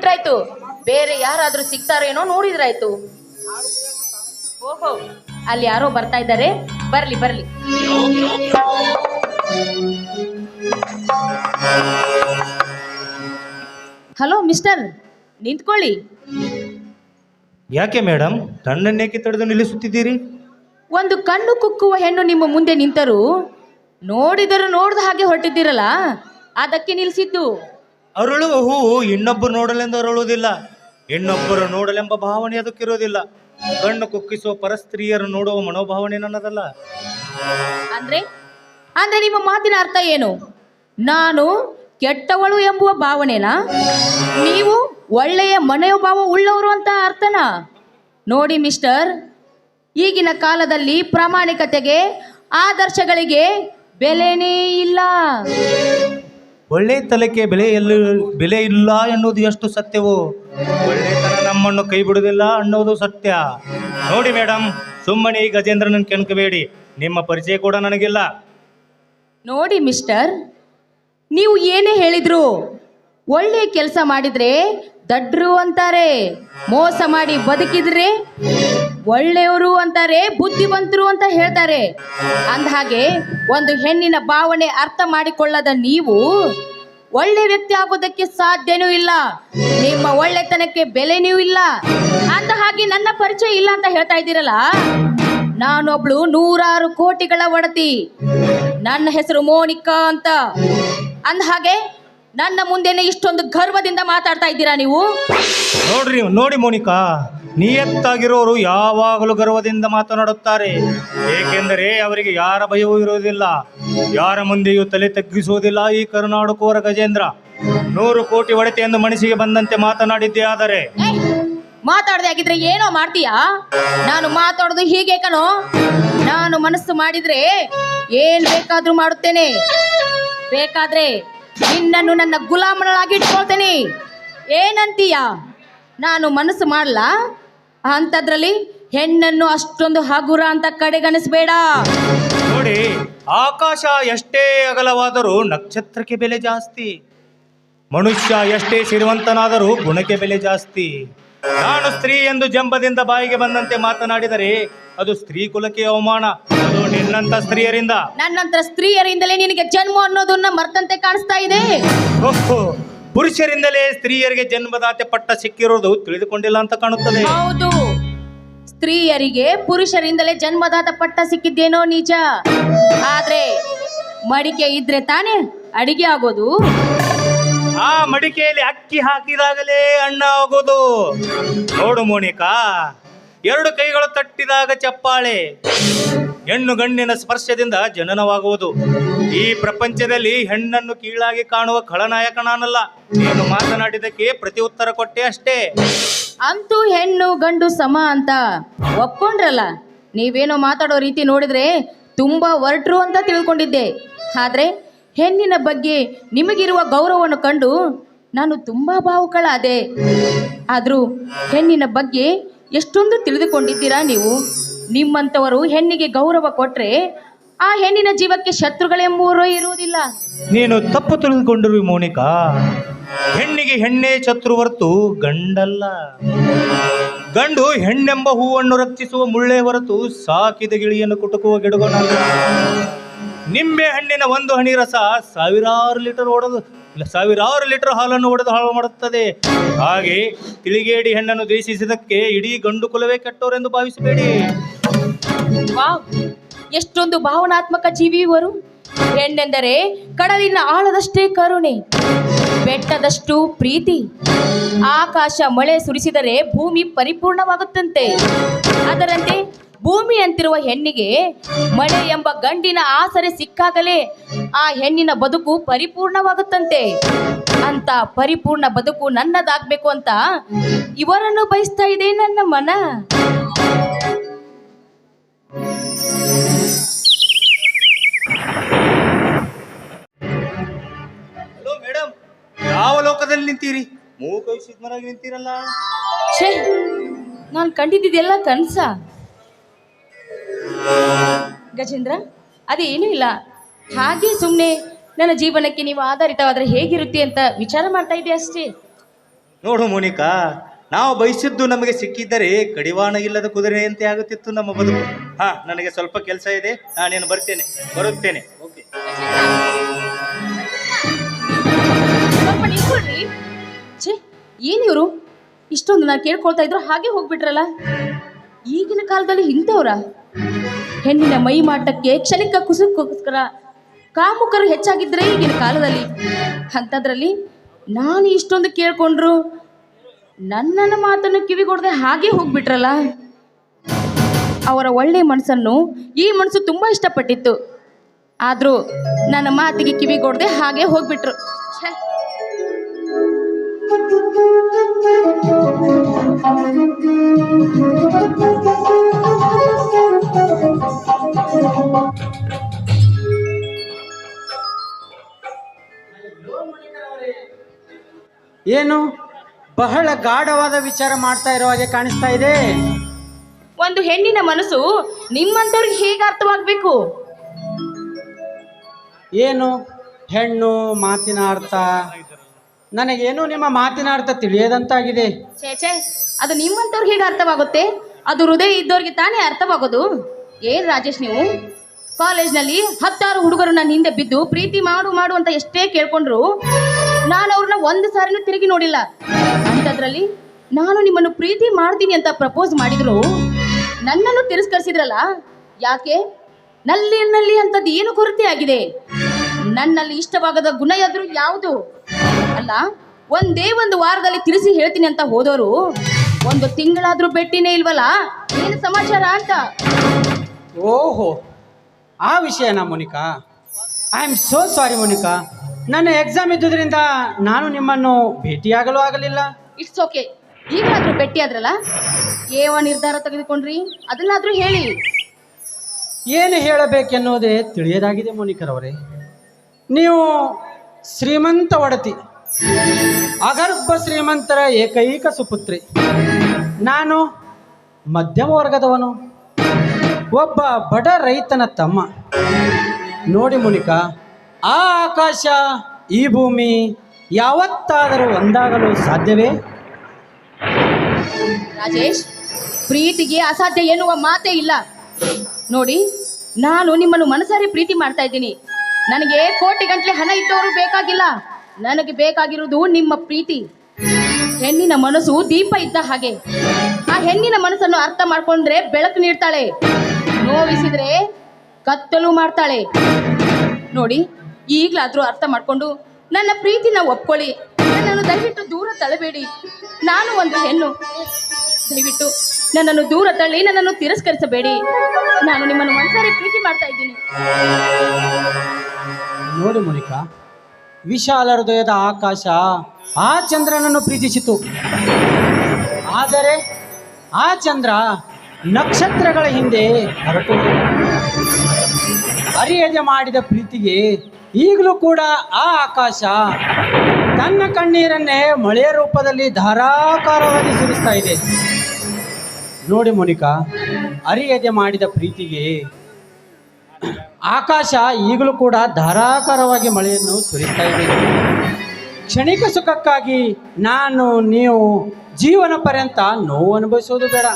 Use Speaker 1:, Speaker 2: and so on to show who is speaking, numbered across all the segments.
Speaker 1: ಬಿಟ್ರಾಯ್ತು. ಬೇರೆ ಯಾರಾದ್ರೂ ಸಿಗ್ತಾರೇನೋ ನೋಡಿದ್ರಾಯ್ತು. ಓಹೋ ಅಲ್ಲಿ ಯಾರೋ ಬರ್ತಾ ಇದ್ದಾರೆ. ಬರ್ಲಿ ಬರ್ಲಿ. ಹಲೋ ಮಿಸ್ಟರ್ ನಿಂತ್ಕೊಳ್ಳಿ.
Speaker 2: ಯಾಕೆ ಮೇಡಮ್ ತಣ್ಣನ್ನೇಕೆ ತಡೆದು ನಿಲ್ಲಿಸುತ್ತಿದ್ದೀರಿ?
Speaker 1: ಒಂದು ಕಣ್ಣು ಕುಕ್ಕುವ ಹೆಣ್ಣು ನಿಮ್ಮ ಮುಂದೆ ನಿಂತರು ನೋಡಿದರೂ ನೋಡ್ದ ಹಾಗೆ ಹೊರಟಿದ್ದೀರಲ್ಲ? ಅದಕ್ಕೆ ನಿಲ್ಲಿಸಿದ್ದು.
Speaker 2: ಅರಳುವ ಹೂವು ಇನ್ನೊಬ್ಬರು ನೋಡಲೆಂದು ಅರಳುವುದಿಲ್ಲ. ಇನ್ನೊಬ್ಬರು ನೋಡಲೆಂಬ ಭಾವನೆ ಅದಕ್ಕಿರೋದಿಲ್ಲ ಕಣ್ಣು ಕುಕ್ಕಿಸುವ ಪರಸ್ತ್ರೀಯರು ನೋಡುವ ಮನೋಭಾವನೆ ನನ್ನದಲ್ಲ.
Speaker 1: ಅಂದ್ರೆ ಅಂದ್ರೆ ನಿಮ್ಮ ಮಾತಿನ ಅರ್ಥ ಏನು? ನಾನು ಕೆಟ್ಟವಳು ಎಂಬುವ ಭಾವನೆನಾ? ನೀವು ಒಳ್ಳೆಯ ಮನೋಭಾವ ಉಳ್ಳವರು ಅಂತ ಅರ್ಥನಾ? ನೋಡಿ ಮಿಸ್ಟರ್, ಈಗಿನ ಕಾಲದಲ್ಲಿ ಪ್ರಾಮಾಣಿಕತೆಗೆ, ಆದರ್ಶಗಳಿಗೆ ಬೆಲೆನೇ ಇಲ್ಲ.
Speaker 2: ಒಳ್ಳೆ ತಲೆಗೆ ಬೆಲೆ ಎಲ್ಲ, ಬೆಲೆ ಇಲ್ಲ ಎನ್ನುವುದು ಎಷ್ಟು ಸತ್ಯವೋ? ಒಳ್ಳೆತನ ನಮ್ಮನ್ನು ಕೈ ಬಿಡುವುದಿಲ್ಲ ಅನ್ನೋದು ಸತ್ಯ. ನೋಡಿ ಮೇಡಮ್ ಸುಮ್ಮನೆ ಈ ಗಜೇಂದ್ರನ ಕೆಣಕಬೇಡಿ. ನಿಮ್ಮ ಪರಿಚಯ ಕೂಡ ನನಗಿಲ್ಲ.
Speaker 1: ನೋಡಿ ಮಿಸ್ಟರ್, ನೀವು ಏನೇ ಹೇಳಿದ್ರು, ಒಳ್ಳೆ ಕೆಲಸ ಮಾಡಿದ್ರೆ ದಡ್ರು ಅಂತಾರೆ. ಮೋಸ ಮಾಡಿ ಬದುಕಿದ್ರೆ ಒಳ್ಳೆಯವರು ಅಂತಾರೆ, ಬುದ್ಧಿವಂತರು ಅಂತ ಹೇಳ್ತಾರೆ. ಅಂದಹಾಗೆ, ಒಂದು ಹೆಣ್ಣಿನ ಭಾವನೆ ಅರ್ಥ ಮಾಡಿಕೊಳ್ಳದ ನೀವು ಒಳ್ಳೆ ವ್ಯಕ್ತಿ ಆಗೋದಕ್ಕೆ ಸಾಧ್ಯನೂ ಇಲ್ಲ, ನಿಮ್ಮ ಒಳ್ಳೆತನಕ್ಕೆ ಬೆಲೆನೂ ಇಲ್ಲ. ಅಂದ ಹಾಗೆ ನನ್ನ ಪರಿಚಯ ಇಲ್ಲ ಅಂತ ಹೇಳ್ತಾ ಇದ್ದೀರಲ್ಲ? ನಾನೊಬ್ಳು ನೂರಾರು ಕೋಟಿಗಳ ಒಡತಿ. ನನ್ನ ಹೆಸರು ಮೋನಿಕಾ ಅಂತ. ಅಂದ ಹಾಗೆ ನನ್ನ ಮುಂದೆನೆ ಇಷ್ಟೊಂದು ಗರ್ವದಿಂದ ಮಾತಾಡ್ತಾ ಇದ್ದೀರಾ ನೀವು?
Speaker 2: ನೋಡ್ರಿ, ನೋಡಿ ಮೋನಿಕಾ. ನಿಯತ್ತಾಗಿರೋರು ಯಾವಾಗಲೂ ಗರ್ವದಿಂದ ಮಾತನಾಡುತ್ತಾರೆ. ಏಕೆಂದರೆ ಅವರಿಗೆ ಯಾರ ಭಯವೂ ಇರುವುದಿಲ್ಲ. ಯಾರ ಮುಂದೆಯೂ ತಲೆ ತಗ್ಗಿಸುವುದಿಲ್ಲ ಈ ಕರುನಾಡುಕೋರ ಗಜೇಂದ್ರ. ನೂರು ಕೋಟಿ ಒಡೆತೆ ಎಂದು ಮನಸ್ಸಿಗೆ ಬಂದಂತೆ ಮಾತನಾಡಿದ್ದೇ ಆದರೆ.
Speaker 1: ಮಾತಾಡದೆ ಆಗಿದ್ರೆ ಏನೋ ಮಾಡ್ತೀಯಾ? ನಾನು ಮಾತಾಡೋದು ಹೀಗೆ ಕಣೋ. ನಾನು ಮನಸ್ಸು ಮಾಡಿದ್ರೆ ಏನ್ ಬೇಕಾದ್ರೂ ಮಾಡುತ್ತೇನೆ. ಬೇಕಾದ್ರೆ ನಿನ್ನನ್ನು ನನ್ನ ಗುಲಾಮನಾಗಿ ಇಟ್ಕೊಳ್ತೇನೆ. ಏನಂತೀಯ? ನಾನು ಮನಸ್ಸು ಮಾಡಲ್ಲ ಅಂಥದ್ರಲ್ಲಿ ಹೆಣ್ಣನ್ನು ಅಷ್ಟೊಂದು ಹಗುರ ಅಂತ ಕಡೆಗಣಿಸ್ಬೇಡ.
Speaker 2: ನೋಡಿ ಆಕಾಶ ಎಷ್ಟೇ ಅಗಲವಾದರೂ ನಕ್ಷತ್ರಕ್ಕೆ ಬೆಲೆ ಜಾಸ್ತಿ. ಮನುಷ್ಯ ಎಷ್ಟೇ ಶ್ರೀಮಂತನಾದರೂ ಗುಣಕ್ಕೆ ಬೆಲೆ ಜಾಸ್ತಿ. ನಾನು ಸ್ತ್ರೀ ಎಂದು ಜಂಬದಿಂದ ಬಾಯಿಗೆ ಬಂದಂತೆ ಮಾತನಾಡಿದರೆ ಅದು ಸ್ತ್ರೀ ಕುಲಕ್ಕೆ ಅವಮಾನ ಅದು ನಿನ್ನಂತ ಸ್ತ್ರೀಯರಿಂದ.
Speaker 1: ನನ್ನಂತ ಸ್ತ್ರೀಯರಿಂದಲೇ ನಿನಗೆ ಜನ್ಮ ಅನ್ನೋದನ್ನ ಮರ್ತಂತೆ ಕಾಣಿಸ್ತಾ ಇದೆ.
Speaker 2: ಓಹೋ ಪುರುಷರಿಂದಲೇ ಸ್ತ್ರೀಯರಿಗೆ ಜನ್ಮದಾತೆ ಪಟ್ಟ ಸಿಕ್ಕಿರೋದು ತಿಳಿದುಕೊಂಡಿಲ್ಲ ಅಂತ ಕಾಣುತ್ತದೆ.
Speaker 1: ಹೌದು. ಸ್ತ್ರೀಯರಿಗೆ ಪುರುಷರಿಂದಲೇ ಜನ್ಮದಾತ ಪಟ್ಟ ಸಿಕ್ಕಿದ್ದೇನೋ ನಿಜ. ಆದ್ರೆ ಮಡಿಕೆ ಇದ್ರೆ ತಾನೇ ಅಡಿಗೆ ಆಗೋದು?
Speaker 2: ಆ ಮಡಿಕೆಯಲ್ಲಿ ಅಕ್ಕಿ ಹಾಕಿದಾಗಲೇ ಅಣ್ಣ ಆಗೋದು. ನೋಡು ಮೋನಿಕಾ ಎರಡು ಕೈಗಳು ತಟ್ಟಿದಾಗ ಚಪ್ಪಾಳೆ. ಹೆಣ್ಣು ಗಣ್ಣಿನ ಸ್ಪರ್ಶದಿಂದ ಜನನವಾಗುವುದು. ಈ ಪ್ರಪಂಚದಲ್ಲಿ ಹೆಣ್ಣನ್ನು ಕೀಳಾಗಿ ಕಾಣುವ ಖಳನಾಯಕ ನಾನಲ್ಲ. ನೀನು ಮಾತನಾಡಿದಕ್ಕೆ ಪ್ರತಿ ಉತ್ತರ ಕೊಟ್ಟೆ ಅಷ್ಟೇ.
Speaker 1: ಅಂತೂ ಹೆಣ್ಣು ಗಂಡು ಸಮ ಅಂತ ಒಪ್ಕೊಂಡ್ರಲ್ಲ. ನೀವೇನೋ ಮಾತಾಡೋ ರೀತಿ ನೋಡಿದ್ರೆ ತುಂಬಾ ಹೊರಟ್ರು ಅಂತ ತಿಳ್ಕೊಂಡಿದ್ದೆ. ಆದ್ರೆ ಹೆಣ್ಣಿನ ಬಗ್ಗೆ ನಿಮಗಿರುವ ಗೌರವವನ್ನು ಕಂಡು ನಾನು ತುಂಬಾ ಭಾವುಕಳಾದೆ. ಆದರೂ ಹೆಣ್ಣಿನ ಬಗ್ಗೆ ಎಷ್ಟೊಂದು ತಿಳಿದುಕೊಂಡಿದ್ದೀರಾ ನೀವು? ನಿಮ್ಮಂಥವರು ಹೆಣ್ಣಿಗೆ ಗೌರವ ಕೊಟ್ಟರೆ ಆ ಹೆಣ್ಣಿನ ಜೀವಕ್ಕೆ ಶತ್ರುಗಳೆಂಬುವರು ಇರುವುದಿಲ್ಲ.
Speaker 2: ನೀನು ತಪ್ಪು ತಿಳಿದುಕೊಂಡಿರುವ ಮೋನಿಕಾ. ಹೆಣ್ಣಿಗೆ ಹೆಣ್ಣೇ ಶತ್ರು ಹೊರತು ಗಂಡಲ್ಲ. ಗಂಡು ಹೆಣ್ಣೆಂಬ ಹೂವನ್ನು ರಕ್ಷಿಸುವ ಮುಳ್ಳೆ ಹೊರತು ಸಾಕಿದ ಗಿಳಿಯನ್ನು ಕುಟುಕುವ ಗಿಡಗೊನಲ್ಲ. ನಿಂಬೆ ಹಣ್ಣಿನ ಒಂದು ಹನಿ ರಸ ಸಾವಿರಾರು ಲೀಟರ್ ಒಡೆದು ಸಾವಿರಾರು ಲೀಟರ್ ಹಾಲನ್ನು ಒಡೆದು ಹಾಳು ಮಾಡುತ್ತದೆ. ಹಾಗೆ ತಿಳಿಗೇಡಿ ಹೆಣ್ಣನ್ನು ದ್ವೇಷಿಸಿದಕ್ಕೆ ಇಡೀ ಗಂಡು ಕುಲವೇ ಕೆಟ್ಟವರೆಂದು ಭಾವಿಸಬೇಡಿ.
Speaker 1: ಎಷ್ಟೊಂದು ಭಾವನಾತ್ಮಕ ಜೀವಿ ಇವರು. ಹೆಣ್ಣೆಂದರೆ ಕಡಲಿನ ಆಳದಷ್ಟೇ ಕರುಣೆ, ಬೆಟ್ಟದಷ್ಟು ಪ್ರೀತಿ. ಆಕಾಶ ಮಳೆ ಸುರಿಸಿದರೆ ಭೂಮಿ ಪರಿಪೂರ್ಣವಾಗುತ್ತಂತೆ. ಅದರಂತೆ ಭೂಮಿ ಅಂತಿರುವ ಹೆಣ್ಣಿಗೆ ಮಳೆ ಎಂಬ ಗಂಡಿನ ಆಸರೆ ಸಿಕ್ಕಾಗಲೇ ಆ ಹೆಣ್ಣಿನ ಬದುಕು ಪರಿಪೂರ್ಣವಾಗುತ್ತಂತೆ. ಅಂತ ಪರಿಪೂರ್ಣ ಬದುಕು ನನ್ನದಾಗ್ಬೇಕು ಅಂತ ಇವರನ್ನು ಬಯಸ್ತಾ ಇದೆ ನನ್ನ ಮನ.
Speaker 2: ಹಲೋ ಮೇಡಮ್ ಯಾವ ಲೋಕದಲ್ಲಿ ನಿಂತೀರಿ? ಮೂಕೈ ಸಿದ್ಮರಾಗಿ ನಿಂತೀರಲ್ಲ?
Speaker 1: ಛೇ ನಾನು ಕಂಡಿದ್ದೆಲ್ಲ ಕನಸ? ಗಜೇಂದ್ರ ಅದೇನೂ ಇಲ್ಲ. ಹಾಗೆ ಸುಮ್ಮನೆ ನನ್ನ ಜೀವನಕ್ಕೆ ನೀವು ಆಧಾರಿತವಾದರೆ ಹೇಗಿರುತ್ತೆ ಅಂತ ವಿಚಾರ ಮಾಡ್ತಾ ಇದ್ದೆ ಅಷ್ಟೇ.
Speaker 2: ನೋಡು ಮೋನಿಕಾ ನಾವು ಬಯಸಿದ್ದು ನಮಗೆ ಸಿಕ್ಕಿದ್ದರೆ ಕಡಿವಾಣ ಇಲ್ಲದ ಕುದುರೆಯಂತೆ ಆಗುತ್ತಿತ್ತು ನಮ್ಮ ಬದುಕು. ಹಾ ನನಗೆ ಸ್ವಲ್ಪ ಕೆಲಸ ಇದೆ ನಾನೇನು ಬರ್ತೇನೆ ಬರುತ್ತೇನೆ. ಓಕೆ.
Speaker 1: ಸ್ವಲ್ಪ ನಿಂತ್ಕೊಳ್ರಿ ಛೇ ಏನು ಇವರು? ಇಷ್ಟೊಂದು ನಾನು ಕೇಳ್ಕೊಳ್ತಾ ಇದ್ರು ಹಾಗೆ ಹೋಗ್ಬಿಟ್ರಲ್ಲ. ಈಗಿನ ಕಾಲದಲ್ಲಿ ಇಂಥವ್ರ? ಹೆಣ್ಣಿನ ಮೈ ಮಾಟಕ್ಕೆ ಕ್ಷಣಿಕ ಕುಸುಕೋಸ್ಕರ ಕಾಮುಕರು ಹೆಚ್ಚಾಗಿದ್ರೆ ಈಗಿನ ಕಾಲದಲ್ಲಿ. ಅಂಥದ್ರಲ್ಲಿ ನಾನು ಇಷ್ಟೊಂದು ಕೇಳ್ಕೊಂಡ್ರು ನನ್ನನ್ನು ಮಾತನ್ನು ಕಿವಿಗೊಡದೆ ಹಾಗೆ ಹೋಗ್ಬಿಟ್ರಲ್ಲ. ಅವರ ಒಳ್ಳೆಯ ಮನಸ್ಸನ್ನು ಈ ಮನಸ್ಸು ತುಂಬ ಇಷ್ಟಪಟ್ಟಿತ್ತು. ಆದರೂ ನನ್ನ ಮಾತಿಗೆ ಕಿವಿಗೊಡದೆ ಹಾಗೆ ಹೋಗ್ಬಿಟ್ರು. ಛೇ.
Speaker 3: ಏನು? ಬಹಳ ಗಾಢವಾದ ವಿಚಾರ ಮಾಡ್ತಾ ಇರೋ ಹಾಗೆ ಕಾಣಿಸ್ತಾ ಇದೆ.
Speaker 1: ಒಂದು ಹೆಣ್ಣಿನ ಮನಸ್ಸು ನಿಮ್ಮಂತವ್ರಿಗೆ ಹೇಗೆ ಅರ್ಥವಾಗಬೇಕು?
Speaker 3: ಏನು? ಹೆಣ್ಣು ಮಾತಿನ ಅರ್ಥ. ನನಗೇನು ನಿಮ್ಮ ಮಾತಿನ ಅರ್ಥ ತಿಳಿಯದಂತಾಗಿದೆ.
Speaker 1: ಛೇ ಛೇ ಅದು ನಿಮ್ಮಂತವ್ರಿಗೆ ಹೇಗೆ ಅರ್ಥವಾಗುತ್ತೆ? ಅದು ಹೃದಯ ಇದ್ದವ್ರಿಗೆ ತಾನೇ ಅರ್ಥವಾಗೋದು? ಏನ್ ರಾಜೇಶ್ ನೀವು? ಕಾಲೇಜ್ನಲ್ಲಿ ಹತ್ತಾರು ಹುಡುಗರು ನನ್ನ ಹಿಂದೆ ಬಿದ್ದು ಪ್ರೀತಿ ಮಾಡು ಮಾಡು ಅಂತ ಎಷ್ಟೇ ಕೇಳ್ಕೊಂಡ್ರು ನಾನು ಅವ್ರನ್ನ ಒಂದು ಸಾರಿನೂ ತಿರುಗಿ ನೋಡಿಲ್ಲ. ಅಂಥದ್ರಲ್ಲಿ ನಾನು ನಿಮ್ಮನ್ನು ಪ್ರೀತಿ ಮಾಡ್ತೀನಿ ಅಂತ ಪ್ರಪೋಸ್ ಮಾಡಿದ್ರು. ನನ್ನನ್ನು ತಿರಸ್ಕರಿಸಿದ್ರಲ್ಲ? ಯಾಕೆ? ನಲ್ಲಿ ನಲ್ಲಿ ಅಂಥದ್ದು ಏನು ಕೊರತೆ ಆಗಿದೆ? ನನ್ನಲ್ಲಿ ಇಷ್ಟವಾಗದ ಗುಣ ಯಾದ್ರು ಯಾವುದು? ಅಲ್ಲ, ಒಂದೇ ಒಂದು ವಾರದಲ್ಲಿ ತಿಳಿಸಿ ಹೇಳ್ತೀನಿ ಅಂತ ಹೋದವರು ಒಂದು ತಿಂಗಳಾದ್ರೂ ಬೆಟ್ಟಿನೇ ಇಲ್ವಲ್ಲ? ಏನು ಸಮಾಚಾರ ಅಂತ?
Speaker 3: ಓಹೋ, ಆ ವಿಷಯನಾ Monica? I am so sorry Monica. ನನ್ನ ಎಕ್ಸಾಮ್ ಇದ್ದುದರಿಂದ ನಾನು ನಿಮ್ಮನ್ನು ಭೇಟಿಯಾಗಲು ಆಗಲಿಲ್ಲ.
Speaker 1: ಇಟ್ಸ್ ಓಕೆ ಈಗಲಾದ್ರೂ ಭೇಟಿ ಆದ್ರಲ್ಲ? ಏವ ನಿರ್ಧಾರ ತೆಗೆದುಕೊಂಡ್ರಿ. ಅದನ್ನಾದ್ರೂ ಹೇಳಿ.
Speaker 3: ಏನು ಹೇಳಬೇಕೆನ್ನುವುದೇ ತಿಳಿಯದಾಗಿದೆ ಮೋನಿಕರವರೇ. ನೀವು ಶ್ರೀಮಂತ ಒಡತಿ ಅಗರ್ಭ ಶ್ರೀಮಂತರ ಏಕೈಕ ಸುಪುತ್ರಿ. ನಾನು ಮಧ್ಯಮ ವರ್ಗದವನು ಒಬ್ಬ ಬಡ ರೈತನ ತಮ್ಮ. ನೋಡಿ ಮುನಿಕಾ ಆ ಆಕಾಶ, ಈ ಭೂಮಿ ಯಾವತ್ತಾದರೂ ಒಂದಾಗಲು ಸಾಧ್ಯವೇ?
Speaker 1: ರಾಜೇಶ್, ಪ್ರೀತಿಗೆ ಅಸಾಧ್ಯ ಎನ್ನುವ ಮಾತೇ ಇಲ್ಲ. ನೋಡಿ, ನಾನು ನಿಮ್ಮನ್ನು ಮನಸಾರಿ ಪ್ರೀತಿ ಮಾಡ್ತಾ ಇದ್ದೀನಿ. ನನಗೆ ಕೋಟಿ ಗಂಟ್ಲೆ ಹಣ ಇದ್ದವರು ಬೇಕಾಗಿಲ್ಲ. ನನಗೆ ಬೇಕಾಗಿರುವುದು ನಿಮ್ಮ ಪ್ರೀತಿ. ಹೆಣ್ಣಿನ ಮನಸ್ಸು ದೀಪ ಇದ್ದ ಹಾಗೆ. ಆ ಹೆಣ್ಣಿನ ಮನಸ್ಸನ್ನು ಅರ್ಥ ಮಾಡ್ಕೊಂಡ್ರೆ ಬೆಳಕು ನೀಡ್ತಾಳೆ. ನೋವಿಸಿದ್ರೆ ಕತ್ತಲು ಮಾಡ್ತಾಳೆ. ನೋಡಿ ಈಗಲಾದ್ರೂ ಅರ್ಥ ಮಾಡ್ಕೊಂಡು ನನ್ನ ಪ್ರೀತಿನ ಒಪ್ಕೊಳ್ಳಿ. ನನ್ನನ್ನು ದಯವಿಟ್ಟು ದೂರ ತಳ್ಳಬೇಡಿ. ನಾನು ಒಂದು ಹೆಣ್ಣು. ದಯವಿಟ್ಟು ನನ್ನನ್ನು ದೂರ ತಳ್ಳಿ, ನನ್ನನ್ನು ತಿರಸ್ಕರಿಸಬೇಡಿ. ನಾನು ನಿಮ್ಮನ್ನು ಒಂದ್ಸಾರಿ ಪ್ರೀತಿ ಮಾಡ್ತಾ ಇದ್ದೀನಿ.
Speaker 3: ನೋಡಿ ಮುನಿಕಾ, ವಿಶಾಲ ಹೃದಯದ ಆಕಾಶ ಆ ಚಂದ್ರನನ್ನು ಪ್ರೀತಿಸಿತು. ಆದರೆ ಆ ಚಂದ್ರ ನಕ್ಷತ್ರಗಳ ಹಿಂದೆ ಹೊರಟು ಅರಿಯದೆ ಮಾಡಿದ ಪ್ರೀತಿಗೆ ಈಗಲೂ ಕೂಡ ಆ ಆಕಾಶ ತನ್ನ ಕಣ್ಣೀರನ್ನೇ ಮಳೆಯ ರೂಪದಲ್ಲಿ ಧಾರಾಕಾರವಾಗಿ ಸುರಿಸ್ತಾ ಇದೆ. ನೋಡಿ ಮೋನಿಕಾ, ಅರಿಯದೆ ಮಾಡಿದ ಪ್ರೀತಿಗೆ ಆಕಾಶ ಈಗಲೂ ಕೂಡ ಧಾರಾಕಾರವಾಗಿ ಮಳೆಯನ್ನು ಸುರಿಸ್ತಾ ಇದೆ. ಕ್ಷಣಿಕ ಸುಖಕ್ಕಾಗಿ ನಾನು, ನೀವು ಜೀವನ ಪರ್ಯಂತ ನೋವು ಅನುಭವಿಸೋದು ಬೇಡ.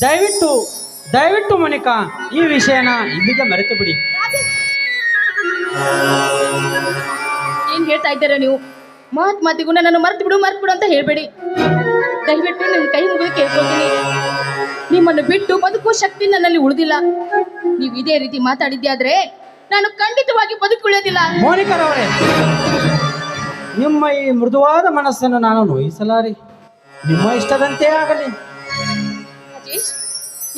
Speaker 3: ದಯವಿಟ್ಟು ದಯವಿಟ್ಟು ಮೋನಿಕಾ, ಈ ವಿಷಯನ ಇಲ್ಲಿಗೆ ಮರೆತು ಬಿಡಿ.
Speaker 1: ಏನ್ ಹೇಳ್ತಾ ಇದ್ದೀರಾ ನೀವು? ಮಾತ್ ಮಾತಿಗೂ ನಾನು ಮರ್ತು ಬಿಡು ಮರ್ತು ಬಿಡು ಅಂತ ಹೇಳ್ಬೇಡಿ. ದಯವಿಟ್ಟು ನನ್ನ ಕೈ ಮುಗಿದು ಕೇಳ್ಕೊತೀನಿ ನಿಮ್ಮನ್ನು ಬಿಟ್ಟು ಬದುಕುವ ಶಕ್ತಿ ನನ್ನಲ್ಲಿ ಉಳಿದಿಲ್ಲ. ನೀವು ಇದೇ ರೀತಿ ಮಾತಾಡಿದ್ದೆ ಆದ್ರೆ ನಾನು ಖಂಡಿತವಾಗಿ ಬದುಕುಳಿಯೋದಿಲ್ಲ.
Speaker 3: ಮೋನಿಕರವರೇ ನಿಮ್ಮ ಈ ಮೃದುವಾದ ಮನಸ್ಸನ್ನು ನಾನು ನೋಯಿಸಲಾರಿ. ನಿಮ್ಮ ಇಷ್ಟದಂತೆ ಆಗಲಿ.
Speaker 1: ರಾಜೇಶ್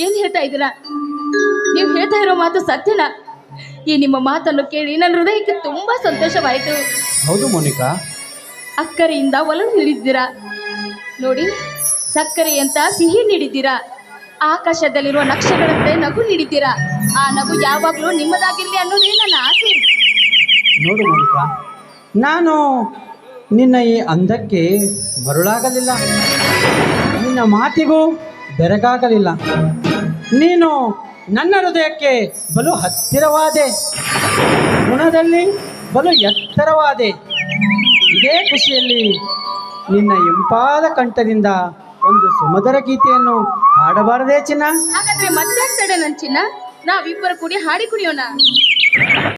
Speaker 1: ಏನ್ ಹೇಳ್ತಾ ಇದ್ದೀರಾ? ನೀವು ಹೇಳ್ತಾ ಇರೋ ಮಾತು ಸತ್ಯನ? ಈ ನಿಮ್ಮ ಮಾತನ್ನು ಕೇಳಿ ನನ್ನ ಹೃದಯಕ್ಕೆ ತುಂಬಾ ಸಂತೋಷವಾಯಿತು.
Speaker 3: ಹೌದು ಮೋನಿಕಾ.
Speaker 1: ಅಕ್ಕರೆಯಿಂದ ಒಲವು ನೀಡಿದ್ದೀರಾ? ನೋಡಿ ಸಕ್ಕರೆಯಂತ ಸಿಹಿ ನೀಡಿದ್ದೀರಾ? ಆಕಾಶದಲ್ಲಿರುವ ನಕ್ಷೆಗಳಂತೆ ನಗು ನೀಡಿದ್ದೀರಾ? ಆ ನಗು ಯಾವಾಗಲೂ ನಿಮ್ಮದಾಗಿರಲಿ ಅನ್ನೋದೇ ನನ್ನ ಆಸೆ.
Speaker 3: ನೋಡು ಮೋನಿಕಾ ನಾನು ನಿನ್ನ ಈ ಅಂದಕ್ಕೆ ಮರುಳಾಗಲಿಲ್ಲ. ನಿನ್ನ ಮಾತಿಗೂ ಬೆರಗಾಗಲಿಲ್ಲ. ನೀನು ನನ್ನ ಹೃದಯಕ್ಕೆ ಬಲು ಹತ್ತಿರವಾದೆ, ಗುಣದಲ್ಲಿ ಬಲು ಎತ್ತರವಾದೆ, ಇದೇ ಖುಷಿಯಲ್ಲಿ ನಿನ್ನ ಎಂಪಾದ ಕಂಠದಿಂದ ಒಂದು ಸುಮಧುರ ಗೀತೆಯನ್ನು ಹಾಡಬಾರದೆ ಚಿನ್ನ?
Speaker 1: ಹಾಗಾದ್ರೆ ಮತ್ತೆ ತಡೆ ನನ್ ಚಿನ್ನ? ನಾವಿಬ್ಬರು ಕೂಡಿ ಹಾಡಿ ಕುಡಿಯೋಣ.